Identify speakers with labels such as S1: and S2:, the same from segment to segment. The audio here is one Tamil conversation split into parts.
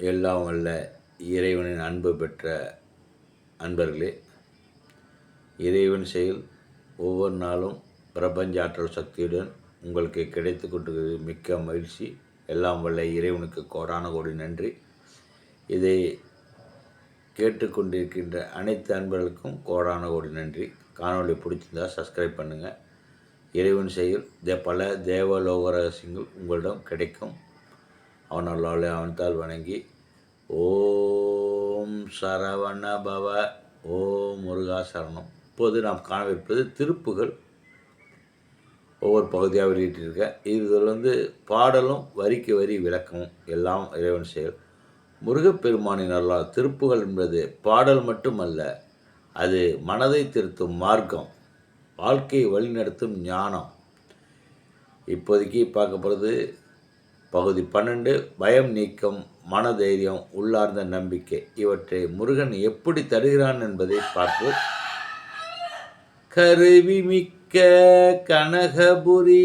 S1: எல்லாம் வல்ல இறைவனின் அன்பு பெற்ற அன்பர்களே இறைவன் செயல் ஒவ்வொரு நாளும் பிரபஞ்ச ஆற்றல் சக்தியுடன் உங்களுக்கு கிடைத்து கொண்டிருக்கிறது. மிக்க மகிழ்ச்சி. எல்லாம் வல்ல இறைவனுக்கு கோடான கோடி நன்றி. இதை கேட்டுக்கொண்டிருக்கின்ற அனைத்து அன்பர்களுக்கும் கோடான கோடி நன்றி. காணொளி பிடிச்சிருந்தா சப்ஸ்கிரைப் பண்ணுங்கள் இறைவன் செயல் பல தேவலோக ரகசியங்கள் உங்களிடம் கிடைக்கும். அவன் அல்லாலே அவன்தால் வணங்கி ஓம் சரவண பவ ஓம் முருகா சரணம். இப்போது நாம் காணவிருப்பது திருப்புகள். ஒவ்வொரு பகுதியாக வெளியிட்டிருக்கேன் இதில் வந்து பாடலும் வரிக்கு வரி விளக்கமும் எல்லாம் இறைவன் செயல். முருகப்பெருமானின் அருளால் திருப்புகள் என்பது பாடல் மட்டுமல்ல அது மனதை திருத்தும் மார்க்கம் வாழ்க்கையை வழிநடத்தும் ஞானம். இப்போதைக்கு பார்க்க போகிறது பகுதி பன்னெண்டு பயம் நீக்கம் மனதைரியம் உள்ளார்ந்த நம்பிக்கை. இவற்றை முருகன் எப்படி தருகிறான் என்பதை பார்ப்போம். கருவி மிக்க கனகபுரி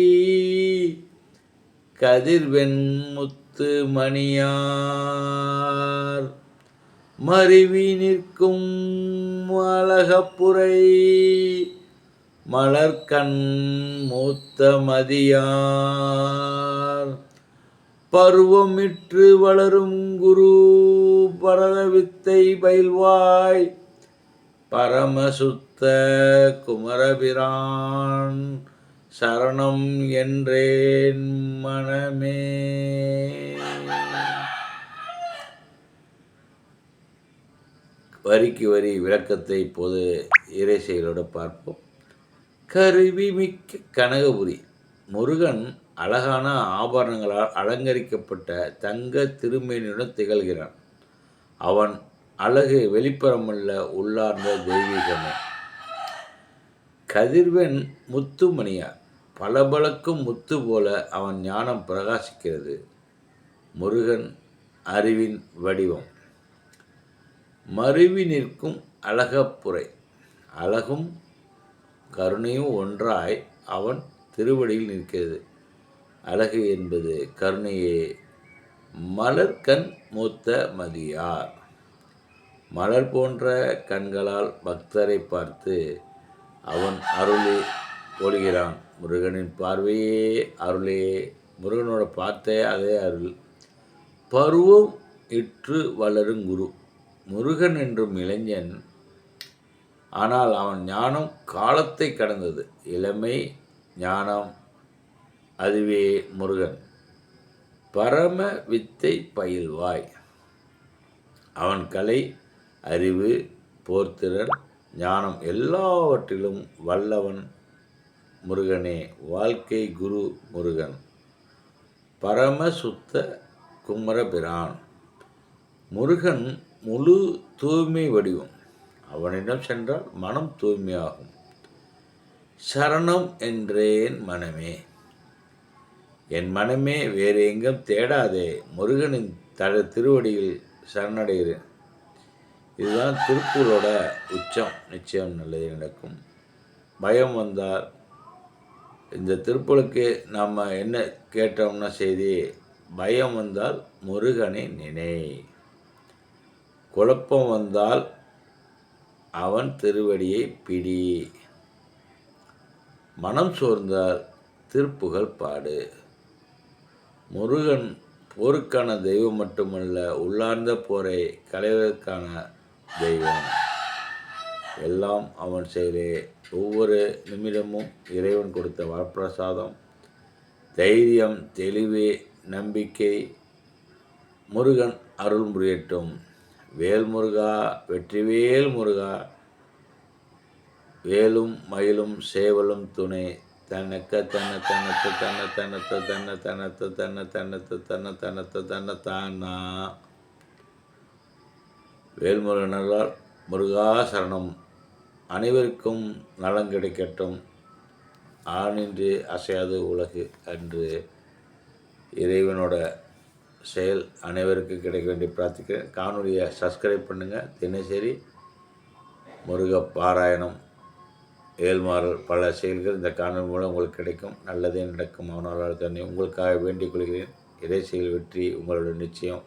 S1: கதிர்வெண் முத்து மணியார். மருவி நிற்கும் அழகப்புரை மலர்கண் மூத்த மதியார். பருவமிற்று வளரும் குரு பரதவித்தை பயில்வாய். பரமசுத்த குமரபிரான் சரணம் என்றேன் மனமே. வரிக்கு வரி விளக்கத்தை இப்போது இறை செயலோடு பார்ப்போம். கருவி மிக்க கனகபுரி முருகன் அழகான ஆபரணங்களால் அலங்கரிக்கப்பட்ட தங்க திருமேனியுடன் திகழ்கிறான். அவன் அழகு வெளிப்புறமல்ல உள்ளார்ந்த தெய்வீகமே. கதிர்வெண் முத்துமணியார் பளபளக்கும் முத்து போல அவன் ஞானம் பிரகாசிக்கிறது. முருகன் அறிவின் வடிவம். மருவி நிற்கும் அழகப்புரை அழகும் கருணையும் ஒன்றாய் அவன் திருவடியில் நிற்கிறது. அழகு என்பது கருணையே. மலர்கண் மூத்த மதியார். மலர் போன்ற கண்களால் பக்தரை பார்த்து அவன் அருளி பொழிகிறான் முருகனின் பார்வையே அருளே. முருகனோட பார்த்தே அதே அருள். பருவம் இற்று வளரும் குரு. முருகன் என்றும் இளைஞன். ஆனால் அவன் ஞானம் காலத்தை கடந்தது. இளமை ஞானம் அதுவே முருகன். பரம வித்தை பயில்வாய். அவன் கலை அறிவு போர்த்திறன் ஞானம் எல்லாவற்றிலும் வல்லவன் முருகனே. வாழ்க்கை குரு முருகன். பரம சுத்த குமரபிரான் முருகன் முழு தூய்மை வடிவம். அவனிடம் சென்றால் மனம் தூய்மையாகும். சரணம் என்றேன் மனமே. என் மனமே வேறு எங்கும் தேடாதே முருகனின் தட திருவடியில் சரணடைகிறேன். இதுதான் திருப்பூரோட உச்சம் நிச்சயம் நல்லது நடக்கும். பயம் வந்தால் இந்த திருப்பூருக்கு நாம் என்ன கேட்டோம்னா செய்தி பயம் வந்தால் முருகனை நினை. குழப்பம் வந்தால் அவன் திருவடியை பிடி. மனம் சோர்ந்தால் திருப்புகள் பாடு. முருகன் போருக்கான தெய்வம் மட்டுமல்ல உள்ளார்ந்த போரை கலைவதற்கான தெய்வம். எல்லாம் அவன் செயலே. ஒவ்வொரு நிமிடமும் இறைவன் கொடுத்த வரப்பிரசாதம் தைரியம் தெளிவு நம்பிக்கை முருகன் அருள் புரியட்டும். வேல் முருகா வெற்றிவேல் முருகா வேலும் மயிலும் சேவலும் துணை. தனக்க தன தனத்து தன தனத்து தன தனத்து தன தனத்து தன தனத்து தன தானா வேல்முருகனார் முருகாசரணம் அனைவருக்கும் நலம் கிடைக்கட்டும் ஆணின்றி அசையாது உலகு என்று இறைவனோட செயல் அனைவருக்கும் கிடைக்க வேண்டி பிரார்த்திக்கிறேன் காணொலியை சப்ஸ்கிரைப் பண்ணுங்கள் தினசரி முருக பாராயணம் ஏழ்மாறல் பல செயல்கள் இந்த காணொலி மூலம் உங்களுக்கு கிடைக்கும். நல்லதே நடக்கும். அவனால் தன்னை உங்களுக்காக வேண்டிக் கொள்கிறேன். இறை செயல் வெற்றி? உங்களோட நிச்சயம்.